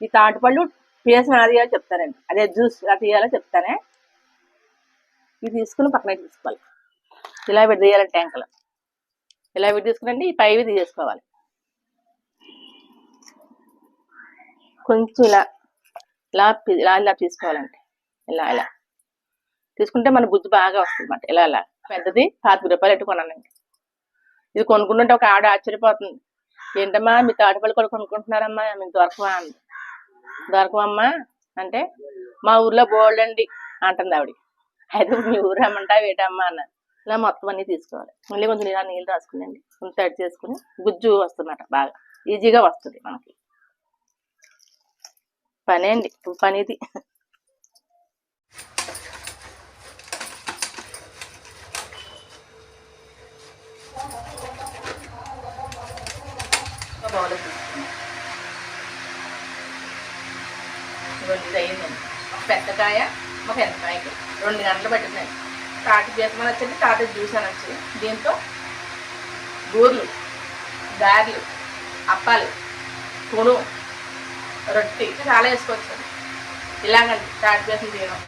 ఈ తాటిపళ్ళు పీస్ ఎలా తీయాలో చెప్తానండి అదే జ్యూస్ ఎలా తీయాలో చెప్తానే. ఇది తీసుకుని పక్కన తీసుకోవాలి. ఇలా విడి తీయాలి ట్యాంకులు ఇలా విడి తీసుకునండి ఈ పైవి తీసేసుకోవాలి. కొంచెం ఇలా ఇలా ఇలా ఇలా తీసుకోవాలండి. ఇలా ఇలా. తీసుకుంటే మన బుద్ధి బాగా వస్తుంది అన్నమాట. ఇలా ఇలా. పెద్దది పాతిక రూపాయలు ఎట్టు కొన్నానండి ఇది కొనుక్కుంటుంటే ఒక ఆడ ఆశ్చర్యపోతుంది. ఏంటమ్మా మీ తాటిపల్లి కూడా కొనుక్కుంటున్నారమ్మా మీకు దొరకవా అంది దొరకవమ్మా అంటే మా ఊర్లో బోల్డ్ అండి అంటుంది ఆవిడ. అయితే మీ ఊరు రమ్మంటా వేటమ్మా అన్న. ఇలా మొత్తం అన్ని తీసుకోవాలి. మళ్ళీ కొంచెం ఇలా నీళ్ళు రాసుకునండి. కొంచెం తడి చేసుకుని గుజ్జు వస్తుందట బాగా. ఈజీగా వస్తుంది మనకి. పనే అండి. పనిది. ఒక రెండు అయ్యిందండి ఒక పెద్దకాయ ఒక ఎంతకాయకి రెండు గంటలు పట్టిందండి తాటి పీసమని వచ్చింది తాటి జ్యూస్ అని వచ్చింది దీంతో బూర్లు గారెలు అప్పాలు తుణు రొట్టి చాలా వేసుకోవచ్చు ఇలాగండి తాటి పీసం తీయడం